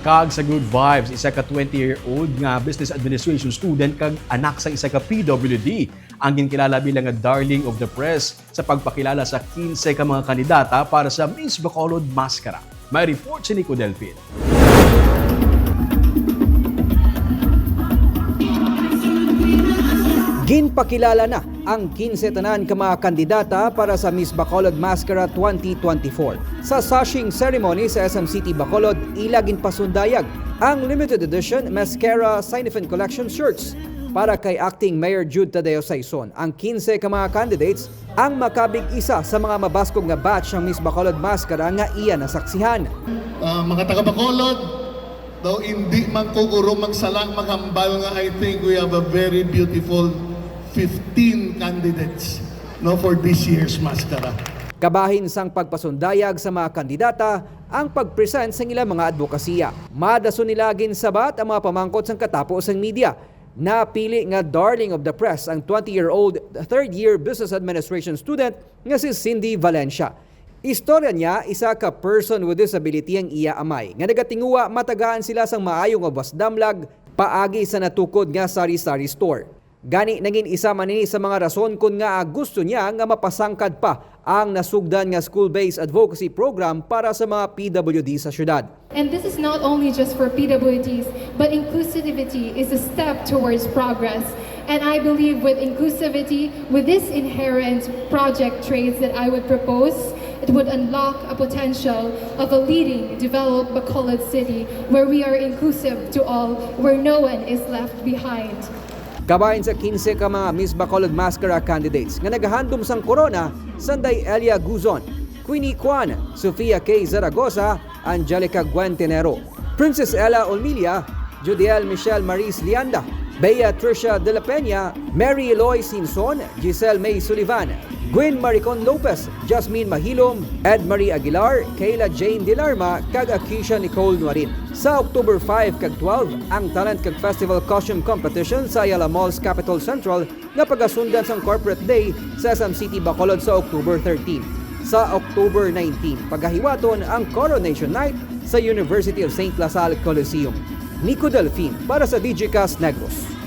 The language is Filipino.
Kag sa Good Vibes, isa ka 20-year-old nga business administration student kag anak sa isa ka PWD ang ginkilala bilang nga darling of the press sa pagpakilala sa 15 ka mga kandidata para sa Miss Bacolod Mascara. May report si Nico Delpin. Ginpakilala na ang 15 tanan ka mga kandidata para sa Miss Bacolod Mascara 2024. Sa sashing ceremony sa SM City Bacolod, ilagin pasundayag ang limited edition Mascara Signifin Collection shirts para kay acting Mayor Jude Tadeo Saison. Ang 15 ka mga candidates ang makabig isa sa mga mabaskog nga batch ng Miss Bacolod Mascara nga iya nasaksihan. Ah, mga taga Bacolod, daw hindi man kuguro magsalang maghambal nga I think we have a very beautiful 15 candidates no for this year's mascara. Kabahin sang pagpasundayag sa mga kandidata ang pagpresent sa ilang mga advokasya. Madaso nila ginsabat ang mga pamangkot sang katapos ng media. Napili nga darling of the press ang 20-year-old third-year business administration student nga si Cindy Valencia. Istorya niya, isa ka person with disability ang iya amay. Nga nagatinguwa matagaan sila sang maayong nga wasdamlag paagi sa natukod nga sari-sari store. Gani naging isa man ini sa mga rason kung nga gusto niya nga mapasangkad pa ang nasugdan nga school-based advocacy program para sa mga PWD sa syudad. And this is not only just for PWDs, but inclusivity is a step towards progress. And I believe with inclusivity, with this inherent project traits that I would propose, it would unlock a potential of a leading, developed Bacolod city where we are inclusive to all, where no one is left behind. Kabahin sa 15 ka mga Miss Bacolod Mascara candidates nga nagahandom sang corona, Sanday Elia Guzon, Queenie Kwan, Sofia K. Zaragoza, Angelica Guantenero, Princess Ella Olmilia, Judiel Michelle Maris Lianda, Bea Tricia De La Peña, Mary Eloy Sinson, Giselle May Sullivan, Gwen Maricon Lopez, Jasmine Mahilom, Ed Marie Aguilar, Kayla Jane Dilarma, kag Akisha Nicole Nuarin. Sa October 5 kag 12, ang Talent kag Festival Costume Competition sa Ayala Malls Capital Central nga pagasundan sang Corporate Day sa SM City Bacolod sa October 13. Sa October 19, pagahiwaton ang Coronation Night sa University of St. La Coliseum. Nico Delfin para sa DigiCast Negros.